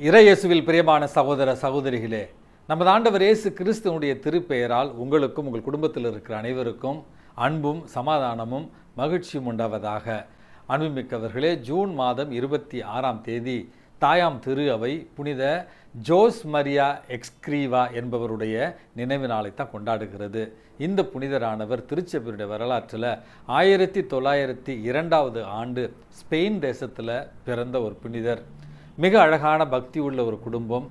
இறையேசுவில் பிரியமான சகோதர சகோதரிகளே நமது ஆண்டவர் இயேசு கிறிஸ்துவனுடைய திருப்பெயரால் உங்களுக்கும் உங்கள் குடும்பத்தில் இருக்கிற அனைவருக்கும் அன்பும் சமாதானமும் மகிழ்ச்சியும் உண்டாவதாக. அன்புமிக்கவர்களே ஜூன் மாதம் இருபத்தி ஆறாம் தேதி தாயாம் திரு அவை புனித ஜோஸ் மரியா எக்ஸ்கிரீவா என்பவருடைய நினைவு நாளை தான் கொண்டாடுகிறது. இந்த புனிதரானவர் திருச்செபருடைய வரலாற்றில் ஆயிரத்தி தொள்ளாயிரத்தி இரண்டாவது ஆண்டு ஸ்பெயின் தேசத்தில் பிறந்த ஒரு புனிதர். மிக அழகான பக்தி உள்ள ஒரு குடும்பம்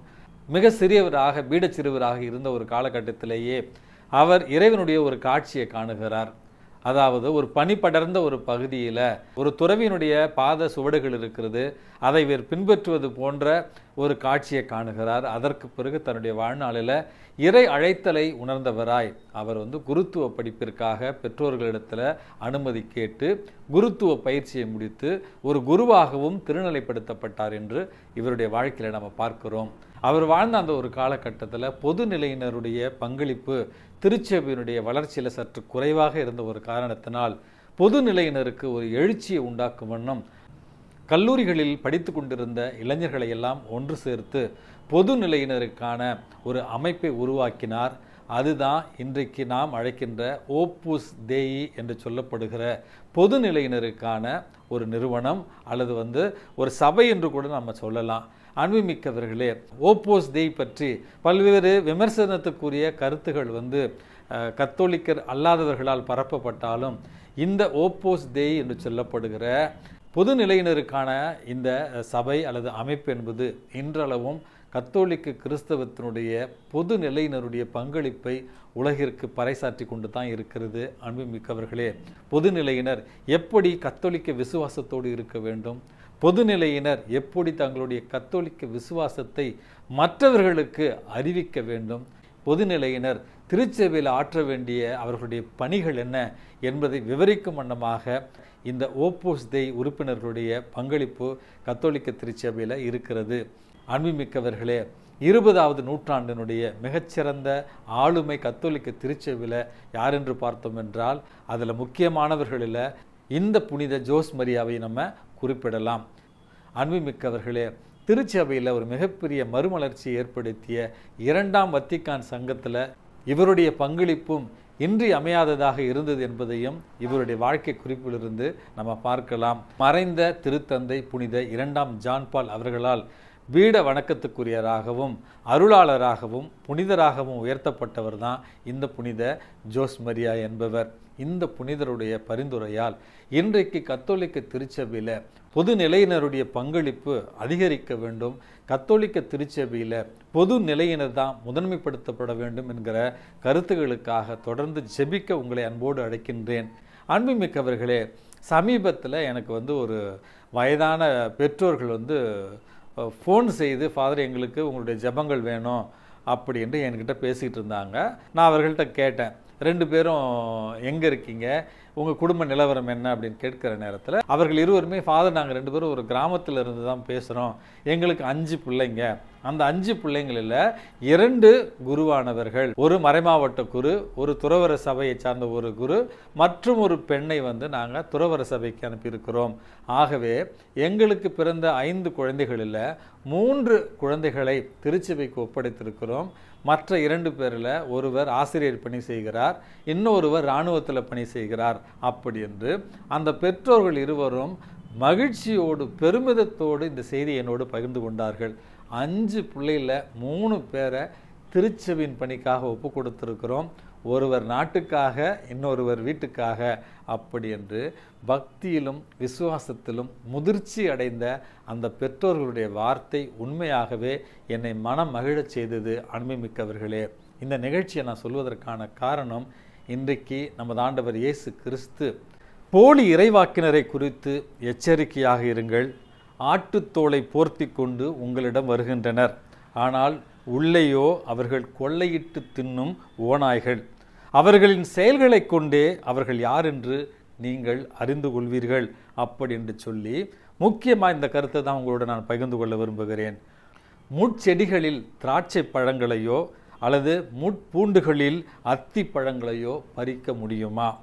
மிக சிறியவராக பீடச்சிறுவராக இருந்த ஒரு காலகட்டத்திலேயே அவர் இறைவனுடைய ஒரு காட்சியை காணுகிறார். அதாவது ஒரு பனி படர்ந்த ஒரு பகுதியில் ஒரு துறவியினுடைய பாத சுவடுகள் இருக்கிறது அதை இவர் பின்பற்றுவது போன்ற ஒரு காட்சியை காணுகிறார். அதற்கு பிறகு தன்னுடைய வாழ்நாளில் இறை அழைத்தலை உணர்ந்தவராய் அவர் வந்து குருத்துவ படிப்பிற்காக பெற்றோர்களிடத்தில் அனுமதி கேட்டு குருத்துவ பயிற்சியை முடித்து ஒரு குருவாகவும் திருநிலைப்படுத்தப்பட்டார் என்று இவருடைய வாழ்க்கையில் நம்ம பார்க்கிறோம். அவர் வாழ்ந்த அந்த ஒரு காலகட்டத்தில் பொது நிலையினருடைய பங்களிப்பு திருச்சபையினுடைய வளர்ச்சியில் சற்று குறைவாக இருந்த ஒரு காரணத்தினால் பொது நிலையினருக்கு ஒரு எழுச்சியை உண்டாக்கும் வண்ணம் கல்லூரிகளில் படித்து கொண்டிருந்த இளைஞர்களை எல்லாம் ஒன்று சேர்த்து பொது நிலையினருக்கான ஒரு அமைப்பை உருவாக்கினார். அதுதான் இன்றைக்கு நாம் அழைக்கின்ற ஓப்பூஸ் தேயி என்று சொல்லப்படுகிற பொது நிலையினருக்கான ஒரு நிறுவனம் அல்லது வந்து ஒரு சபை என்று கூட நம்ம சொல்லலாம். அன்புமிக்கவர்களே ஓப்போஸ் தேய் பற்றி பல்வேறு விமர்சனத்துக்குரிய கருத்துகள் வந்து கத்தோலிக்கர் அல்லாதவர்களால் பரப்பப்பட்டாலும் இந்த ஓப்போஸ் தேய் என்று சொல்லப்படுகிற பொது நிலையினருக்கான இந்த சபை அல்லது அமைப்பு என்பது இன்றளவும் கத்தோலிக்க கிறிஸ்தவத்தினுடைய பொது நிலையினருடைய பங்களிப்பை உலகிற்கு பறைசாற்றி கொண்டு தான் இருக்கிறது. அன்புமிக்கவர்களே பொதுநிலையினர் எப்படி கத்தோலிக்க விசுவாசத்தோடு இருக்க வேண்டும்? பொதுநிலையினர் எப்படி தங்களுடைய கத்தோலிக்க விசுவாசத்தை மற்றவர்களுக்கு அறிவிக்க வேண்டும்? பொதுநிலையினர் திருச்சபையில் ஆற்ற வேண்டிய அவர்களுடைய பணிகள் என்ன என்பதை விவரிக்கும் வண்ணமாக இந்த ஓப்போஸ் தெய் உறுப்பினர்களுடைய பங்களிப்பு கத்தோலிக்க திருச்சபையில் இருக்கிறது. அன்புமிக்கவர்களே இருபதாவது நூற்றாண்டினுடைய மிகச்சிறந்த ஆளுமை கத்தோலிக்க திருச்சபையில் யார் என்று பார்த்தோம் என்றால் அதில் முக்கியமானவர்களில் இந்த புனித ஜோஸ் மரியாவை நம்ம குறிப்பிடலாம். அன்புமிக்கவர்களே திருச்சபையில் ஒரு மிகப்பெரிய மறுமலர்ச்சியை ஏற்படுத்திய இரண்டாம் வத்திக்கான் சங்கத்தில் இவருடைய பங்களிப்பும் இன்றி அமையாததாக இருந்தது என்பதையும் இவருடைய வாழ்க்கை குறிப்பிலிருந்து நம்ம பார்க்கலாம். மறைந்த திருத்தந்தை புனித இரண்டாம் ஜான்பால் அவர்களால் பீட வணக்கத்துக்குரியராகவும் அருளாளராகவும் புனிதராகவும் உயர்த்தப்பட்டவர் தான் இந்த புனித ஜோஸ் மரியா என்பவர். இந்த புனிதருடைய பரிந்துரையால் இன்றைக்கு கத்தோலிக்க திருச்சபையில் பொது நிலையினருடைய பங்களிப்பு அதிகரிக்க வேண்டும். கத்தோலிக்க திருச்சபையில் பொது நிலையினர் தான் முதன்மைப்படுத்தப்பட வேண்டும் என்கிற கருத்துகளுக்காக தொடர்ந்து ஜெபிக்க உங்களை அன்போடு அழைக்கின்றேன். அன்புமிக்கவர்களே சமீபத்தில் எனக்கு வந்து ஒரு வயதான பெற்றோர்கள் வந்து ஃபோன் செய்து ஃபாதர் எங்களுக்கு உங்களுடைய ஜெபங்கள் வேணும் அப்படி என்று என்கிட்ட பேசிகிட்டு இருந்தாங்க. நான் அவர்கள்ட்ட கேட்டேன். ரெண்டு பேரும் எங்கே இருக்கீங்க? உங்கள் குடும்ப நிலவரம் என்ன அப்படின்னு கேட்கிற நேரத்தில் அவர்கள் இருவருமே ஃபாதர் நாங்கள் ரெண்டு பேரும் ஒரு கிராமத்தில் இருந்து தான் பேசுகிறோம் எங்களுக்கு அஞ்சு பிள்ளைங்க. அந்த அஞ்சு பிள்ளைங்களில் இரண்டு குருவானவர்கள். ஒரு மறைமாவட்ட குரு ஒரு துறவர சபையை சார்ந்த ஒரு குரு மற்றும் ஒரு பெண்ணை வந்து நாங்கள் துறவர சபைக்கு அனுப்பியிருக்கிறோம். ஆகவே எங்களுக்கு பிறந்த ஐந்து குழந்தைகளில் மூன்று குழந்தைகளை திருச்சபைக்கு ஒப்படைத்திருக்கிறோம். மற்ற இரண்டு பேரில் ஒருவர் ஆசிரியர் பணி செய்கிறார் இன்னொருவர் இராணுவத்தில் பணி செய்கிறார் அப்படி என்று அந்த பெற்றோர்கள் இருவரும் மகிழ்ச்சியோடு பெருமிதத்தோடு இந்த செய்தியை என்னோடு பகிர்ந்து கொண்டார்கள். அஞ்சு பிள்ளையில் மூணு பேரை திருச்செவின் பணிக்காக ஒப்பு கொடுத்திருக்கிறோம். ஒருவர் நாட்டுக்காக இன்னொருவர் வீட்டுக்காக. அப்படி என்று பக்தியிலும் விசுவாசத்திலும் முதிர்ச்சி அடைந்த அந்த பெற்றோர்களுடைய வார்த்தை உண்மையாகவே என்னை மனம் மகிழச் செய்தது அனுமதிமிக்கவர்களே இந்த நிகழ்ச்சியை நான் சொல்வதற்கான காரணம் இன்றைக்கு நமது ஆண்டவர் இயேசு கிறிஸ்து. போலி இறைவாக்கினரை குறித்து எச்சரிக்கையாக இருங்கள். ஆட்டுத்தோலை போர்த்தி கொண்டு உங்களிடம் வருகின்றனர். ஆனால் உள்ளேயோ அவர்கள் கொள்ளையிட்டு தின்னும் ஓநாய்கள். அவர்களின் செயல்களைக் கொண்டே அவர்கள் யார் என்று நீங்கள் அறிந்து கொள்வீர்கள். அப்படி என்று சொல்லி முக்கியமாக இந்த கருத்தை தான் உங்களோட நான் பகிர்ந்து கொள்ள விரும்புகிறேன். முட்செடிகளில் திராட்சை பழங்களையோ அல்லது முட்பூண்டுகளில் அத்தி பழங்களையோ பறிக்க முடியுமா?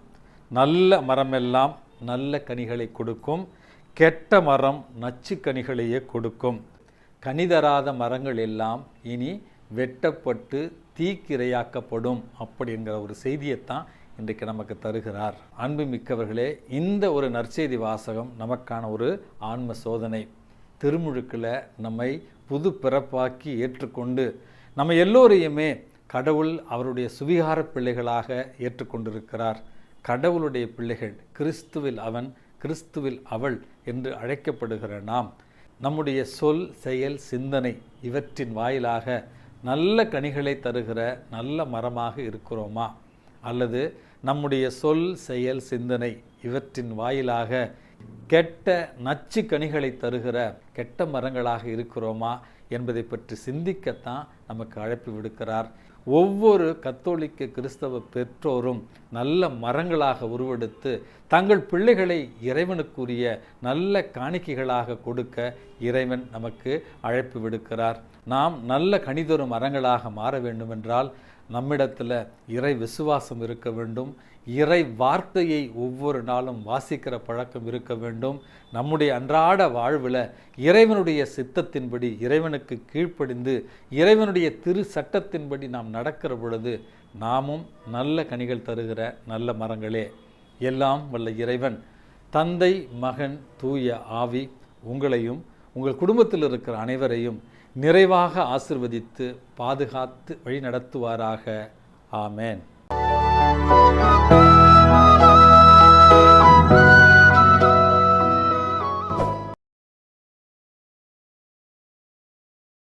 நல்ல மரமெல்லாம் நல்ல கனிகளை கொடுக்கும் கெட்ட மரம் நச்சு கனிகளையே கொடுக்கும். கனிதராத மரங்கள் எல்லாம் இனி வெட்டப்பட்டு தீக்கிரையாக்கப்படும் அப்படிங்கிற ஒரு செய்தியைத்தான் இன்றைக்கு நமக்கு தருகிறார். அன்பு மிக்கவர்களே இந்த ஒரு நற்செய்தி வாசகம் நமக்கான ஒரு ஆன்ம சோதனை. திருமுழுக்கில் நம்மை புது பிறப்பாக்கி ஏற்றுக்கொண்டு நம்ம எல்லோரையுமே கடவுள் அவருடைய சுவிகார பிள்ளைகளாக ஏற்றுக்கொண்டிருக்கிறார். கடவுளுடைய பிள்ளைகள் கிறிஸ்துவில் அவன் கிறிஸ்துவில் அவள் என்று அழைக்கப்படுகிற நாம் நம்முடைய சொல் செயல் சிந்தனை இவற்றின் வாயிலாக நல்ல கனிகளை தருகிற நல்ல மரமாக இருக்கிறோமா? அல்லது நம்முடைய சொல் செயல் சிந்தனை இவற்றின் வாயிலாக கெட்ட நச்சு கனிகளை தருகிற கெட்ட மரங்களாக இருக்கிறோமா என்பதை பற்றி சிந்திக்கத்தான் நமக்கு அழைப்பு விடுக்கிறார். ஒவ்வொரு கத்தோலிக்க கிறிஸ்தவ பெற்றோரும் நல்ல மரங்களாக உருவெடுத்து தங்கள் பிள்ளைகளை இறைவனுக்குரிய நல்ல காணிக்கைகளாக கொடுக்க இறைவன் நமக்கு அழைப்பு விடுக்கிறார். நாம் நல்ல கனிதொரு மரங்களாக மாற வேண்டுமென்றால் நம்மிடத்தில் இறை விசுவாசம் இருக்க வேண்டும். இறை வார்த்தையை ஒவ்வொரு நாளும் வாசிக்கிற பழக்கம் இருக்க வேண்டும். நம்முடைய அன்றாட வாழ்வில் இறைவனுடைய சித்தத்தின்படி இறைவனுக்கு கீழ்ப்படிந்து இறைவனுடைய திரு சட்டத்தின்படி நாம் நடக்கிற பொழுது நாமும் நல்ல கனிகள் தருகிற நல்ல மரங்களே. எல்லாம் வல்ல இறைவன். தந்தை மகன் தூய ஆவி உங்களையும் உங்கள் குடும்பத்தில் இருக்கிற அனைவரையும் நிறைவாக ஆசிர்வதித்து பாதுகாத்து வழிநடத்துவாராக. ஆமேன்.